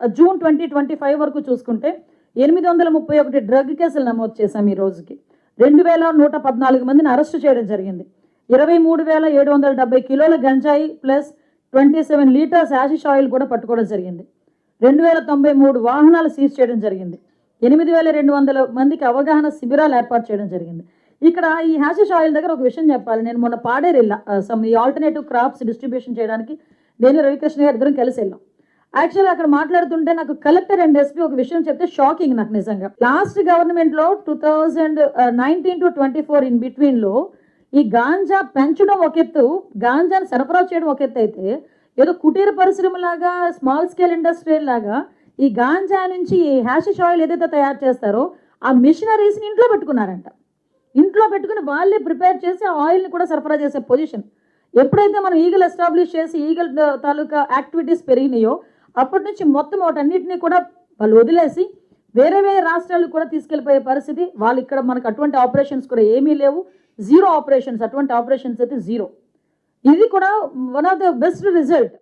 June twenty twenty five వరకు చూసుకుంటే ఎనిమిది వందల ముప్పై ఒకటి డ్రగ్ కేసులు నమోదు చేశాం ఈ రోజుకి. రెండు వేల నూట పద్నాలుగు మందిని అరెస్టు చేయడం జరిగింది. ఇరవై మూడు వేల ఏడు వందల డెబ్బై కిలోల గంజాయి plus twenty seven litres hashish oil కూడా పట్టుకోవడం జరిగింది. రెండు వేల తొంభై మూడు వాహనాలు సీజ్ చేయడం జరిగింది. ఎనిమిది వేల రెండు వందల మందికి అవగాహన శిబిరాలు ఏర్పాటు చేయడం జరిగింది. ఇక్కడ ఈ హ్యాషిష్ ఆయిల్ దగ్గర ఒక విషయం చెప్పాలి. నేను మొన్న పాడేరు వెళ్ళా సమ్ ఈ ఆల్టర్నేటివ్ క్రాప్స్ డిస్ట్రిబ్యూషన్ చేయడానికి నేను రవికృష్ణ గారు ఇద్దరం కలిసి వెళ్ళాం. యాక్చువల్ అక్కడ మాట్లాడుతుంటే నాకు కలెక్టర్ అండ్ ఎస్పీ ఒక విషయం చెప్తే షాకింగ్ నాకు నిజంగా. లాస్ట్ గవర్నమెంట్లో two thousand nineteen to twenty four in బిట్వీన్లో ఈ గాంజా పెంచడం ఒక ఎత్తు గాంజాని సరఫరా చేయడం ఒక ఎత్తు అయితే ఏదో కుటీర పరిశ్రమలాగా స్మాల్ స్కేల్ ఇండస్ట్రీ లాగా ఈ గాంజా నుంచి ఈ హ్యాషిష్ ఆయిల్ ఏదైతే తయారు చేస్తారో ఆ మిషనరీస్ని ఇంట్లో పెట్టుకున్నారంట. ఇంట్లో పెట్టుకుని వాళ్ళే ప్రిపేర్ చేసి ఆ ఆయిల్ని కూడా సరఫరా చేసే పొజిషన్ ఎప్పుడైతే మనం ఈగల్ ఎస్టాబ్లిష్ చేసి ఈగల్ uh, తాలూకా యాక్టివిటీస్ పెరిగినాయో అప్పటి నుంచి మొత్తం వాటన్నిటిని కూడా వాళ్ళు వదిలేసి వేరే వేరే రాష్ట్రాలకు కూడా తీసుకెళ్ళిపోయే పరిస్థితి. వాళ్ళు ఇక్కడ మనకు అటువంటి ఆపరేషన్స్ కూడా ఏమీ లేవు. జీరో ఆపరేషన్స్ అటువంటి ఆపరేషన్స్ అయితే జీరో. ఇది కూడా one of the best result.